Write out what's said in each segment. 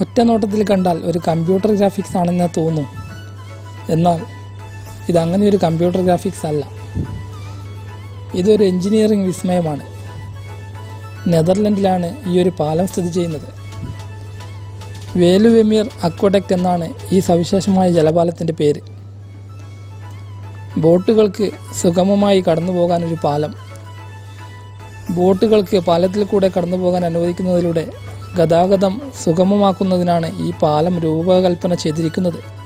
ഒറ്റ നോട്ടത്തിൽ കണ്ടാൽ ഒരു കമ്പ്യൂട്ടർ ഗ്രാഫിക്സ് ആണെന്ന് തോന്നും. എന്നാൽ ഇതങ്ങനെ ഒരു കമ്പ്യൂട്ടർ ഗ്രാഫിക്സ് അല്ല. ഇതൊരു എഞ്ചിനീയറിംഗ് വിസ്മയമാണ്. നെതർലൻഡിലാണ് ഈ ഒരു പാലം സ്ഥിതി ചെയ്യുന്നത്. വേലുവെമീർ അക്വഡക്റ്റ് എന്നാണ് ഈ സവിശേഷമായ ജലപാലത്തിന്റെ പേര്. ബോട്ടുകൾക്ക് സുഗമമായി കടന്നു പോകാൻ ഒരു പാലം. ബോട്ടുകൾക്ക് പാലത്തിൽ കൂടെ കടന്നു പോകാൻ അനുവദിക്കുന്നതിലൂടെ ഗതാഗതം സുഗമമാക്കുന്നതിനാണ് ഈ പാലം രൂപകൽപ്പന ചെയ്തിരിക്കുന്നത്.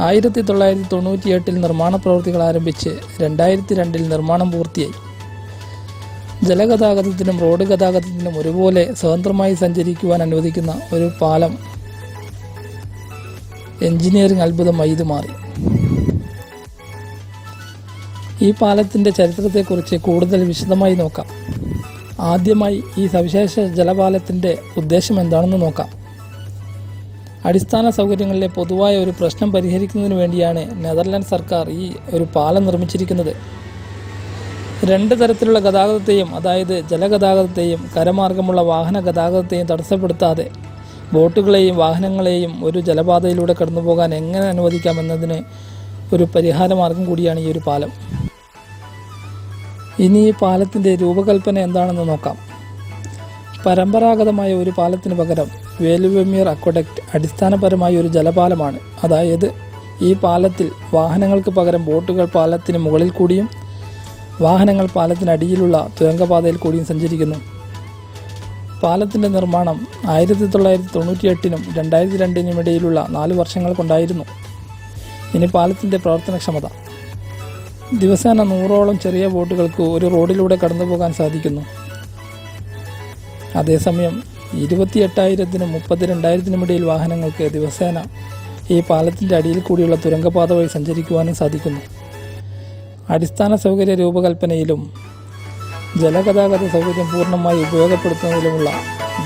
ആയിരത്തി തൊള്ളായിരത്തി തൊണ്ണൂറ്റിയെട്ടിൽ നിർമ്മാണ പ്രവൃത്തികൾ ആരംഭിച്ച് രണ്ടായിരത്തി രണ്ടിൽ നിർമ്മാണം പൂർത്തിയായി. ജലഗതാഗതത്തിനും റോഡ് ഗതാഗതത്തിനും ഒരുപോലെ സ്വതന്ത്രമായി സഞ്ചരിക്കുവാൻ അനുവദിക്കുന്ന ഒരു പാലം എഞ്ചിനീയറിംഗ് അത്ഭുതമായി ഇത് മാറി. ഈ പാലത്തിന്റെ ചരിത്രത്തെക്കുറിച്ച് കൂടുതൽ വിശദമായി നോക്കാം. ആദ്യമായി ഈ സവിശേഷ ജലപാലത്തിന്റെ ഉദ്ദേശം എന്താണെന്ന് നോക്കാം. അടിസ്ഥാന സൗകര്യങ്ങളിലെ പൊതുവായ ഒരു പ്രശ്നം പരിഹരിക്കുന്നതിന് വേണ്ടിയാണ് നെതർലാൻഡ് സർക്കാർ ഈ ഒരു പാലം നിർമ്മിച്ചിരിക്കുന്നത്. രണ്ട് തരത്തിലുള്ള ഗതാഗതത്തെയും അതായത് ജലഗതാഗതത്തെയും കരമാർഗമുള്ള വാഹന ഗതാഗതത്തെയും തടസ്സപ്പെടുത്താതെ ബോട്ടുകളെയും വാഹനങ്ങളെയും ഒരു ജലപാതയിലൂടെ കടന്നു പോകാൻ എങ്ങനെ അനുവദിക്കാമെന്നതിന് ഒരു പരിഹാര മാർഗം കൂടിയാണ് ഈ ഒരു പാലം. ഇനി ഈ പാലത്തിന്റെ രൂപകൽപ്പന എന്താണെന്ന് നോക്കാം. പരമ്പരാഗതമായ ഒരു പാലത്തിന് പകരം വേലുവെമീർ അക്വഡക്റ്റ് അടിസ്ഥാനപരമായ ഒരു ജലപാലമാണ്. അതായത് ഈ പാലത്തിൽ വാഹനങ്ങൾക്ക് പകരം ബോട്ടുകൾ പാലത്തിന് മുകളിൽ കൂടിയും വാഹനങ്ങൾ പാലത്തിനടിയിലുള്ള തുരങ്കപാതയിൽ കൂടിയും സഞ്ചരിക്കുന്നു. പാലത്തിന്റെ നിർമ്മാണം ആയിരത്തി തൊള്ളായിരത്തി തൊണ്ണൂറ്റി എട്ടിനും രണ്ടായിരത്തി രണ്ടിനും ഇടയിലുള്ള നാല് വർഷങ്ങൾ കൊണ്ടായിരുന്നു. ഇനി പാലത്തിന്റെ പ്രവർത്തനക്ഷമത. ദിവസേന നൂറോളം ചെറിയ ബോട്ടുകൾക്ക് ഒരു റോഡിലൂടെ കടന്നു പോകാൻ സാധിക്കുന്നു. അതേസമയം ഇരുപത്തി എട്ടായിരത്തിനും മുപ്പത്തിരണ്ടായിരത്തിനും ഇടയിൽ വാഹനങ്ങൾക്ക് ദിവസേന ഈ പാലത്തിന്റെ അടിയിൽ കൂടിയുള്ള തുരങ്കപാത വഴി സഞ്ചരിക്കുവാനും സാധിക്കുന്നു. അടിസ്ഥാന സൗകര്യ രൂപകൽപ്പനയിലും ജലഗതാഗത സൗകര്യം പൂർണമായി ഉപയോഗപ്പെടുത്തുന്നതിലുമുള്ള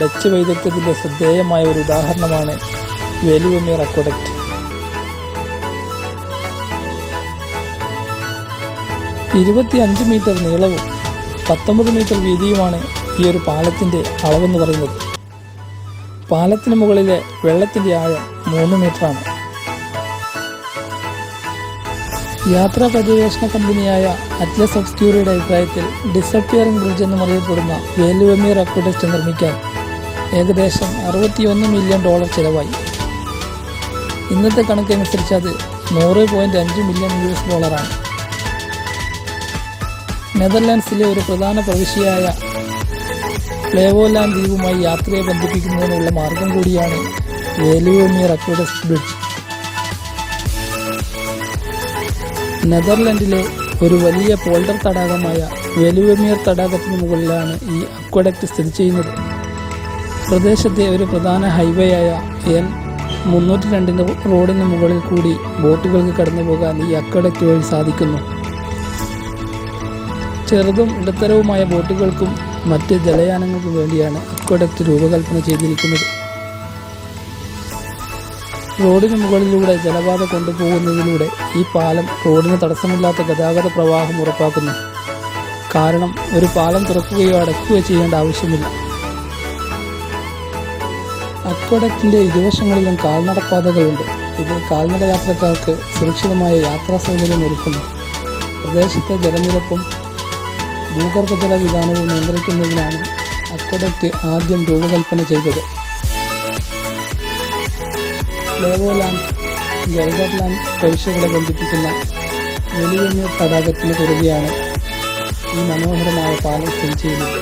ഡച്ച് വൈദഗ്ധ്യത്തിന്റെ ശ്രദ്ധേയമായ ഒരു ഉദാഹരണമാണ് വേലുവമീർ അക്വഡക്റ്റ് ഇരുപത്തി അഞ്ച് മീറ്റർ നീളവും പത്തൊമ്പത് മീറ്റർ വീതിയുമാണ് ഈ ഒരു പാലത്തിന്റെ അളവെന്ന് പറയുന്നത്. പാലത്തിന് മുകളിലെ വെള്ളത്തിന്റെ ആഴം മൂന്ന് മീറ്ററാണ്. യാത്രാ പര്യവേഷണ കമ്പനിയായ അറ്റ്ലസ് ഒബ്സ്ക്യൂറിയുടെ അഭിപ്രായത്തിൽ ഡിസപ്പിയറിംഗ് ബ്രിഡ്ജ് എന്നും അറിയപ്പെടുന്ന വേലുവമീർ അക്വിഡസ്റ്റ് നിർമ്മിക്കാൻ ഏകദേശം അറുപത്തിയൊന്ന് മില്യൺ ഡോളർ ചിലവായി. ഇന്നത്തെ കണക്കനുസരിച്ച് അത് നൂറ് പോയിന്റ് അഞ്ച് മില്യൺ യു എസ് ഡോളറാണ്. നെതർലാൻഡ്സിലെ ഒരു പ്രധാന പ്രവിശ്യയായ ഫ്ലേവോലാൻഡ് ദ്വീപുമായി യാത്രയെ ബന്ധിപ്പിക്കുന്നതിനുള്ള മാർഗം കൂടിയാണ് വേലുവേമിയർ അക്വഡസ് ബ്രിഡ്ജ്. നെതർലൻഡിലെ ഒരു വലിയ പോൾഡർ തടാകമായ വെലുവമീർ തടാകത്തിന് മുകളിലാണ് ഈ അക്വഡക്റ്റ് സ്ഥിതി ചെയ്യുന്നത്. പ്രദേശത്തെ ഒരു പ്രധാന ഹൈവേയായ എൻ മുന്നൂറ്റി രണ്ടിന്റെ റോഡിന് മുകളിൽ കൂടി ബോട്ടുകൾക്ക് കടന്നു പോകാൻ ഈ അക്വഡക്റ്റ് വഴി സാധിക്കുന്നു. ചെറുതും ഇടത്തരവുമായ ബോട്ടുകൾക്കും മറ്റ് ജലയാനങ്ങൾക്കും വേണ്ടിയാണ് അക്വഡക്റ്റ് രൂപകൽപ്പന ചെയ്തിരിക്കുന്നത്. റോഡിന് മുകളിലൂടെ ജലപാത കൊണ്ടുപോകുന്നതിലൂടെ ഈ പാലം റോഡിന് തടസ്സമില്ലാത്ത ഗതാഗത പ്രവാഹം ഉറപ്പാക്കുന്നു. കാരണം ഒരു പാലം തുറക്കുകയോ അടയ്ക്കുകയോ ചെയ്യേണ്ട ആവശ്യമില്ല. അക്വഡക്റ്റിന്റെ ഇരുവശങ്ങളിലും കാൽനടപ്പാതകളുണ്ട്. ഇത് കാൽനട യാത്രക്കാർക്ക് സുരക്ഷിതമായ യാത്രാ സൗകര്യം ഒരുക്കുന്നു. പ്രദേശത്തെ ജലനിരപ്പും ഭൂഗർഭജല വിതാനവും നിയന്ത്രിക്കുന്നതിനാണ് അക്വഡക്റ്റ് ആദ്യം രൂപകൽപ്പന ചെയ്തത്. ലേവോലാൻഡ് ജൈഗർലാൻഡ് പ്രവിശ്യകളെ ബന്ധിപ്പിക്കുന്ന വെലിയന്നൂർ തടാകത്തിന് കുറുകെയാണ് ഈ മനോഹരമായ പാലം സ്ഥിതി ചെയ്യുന്നത്.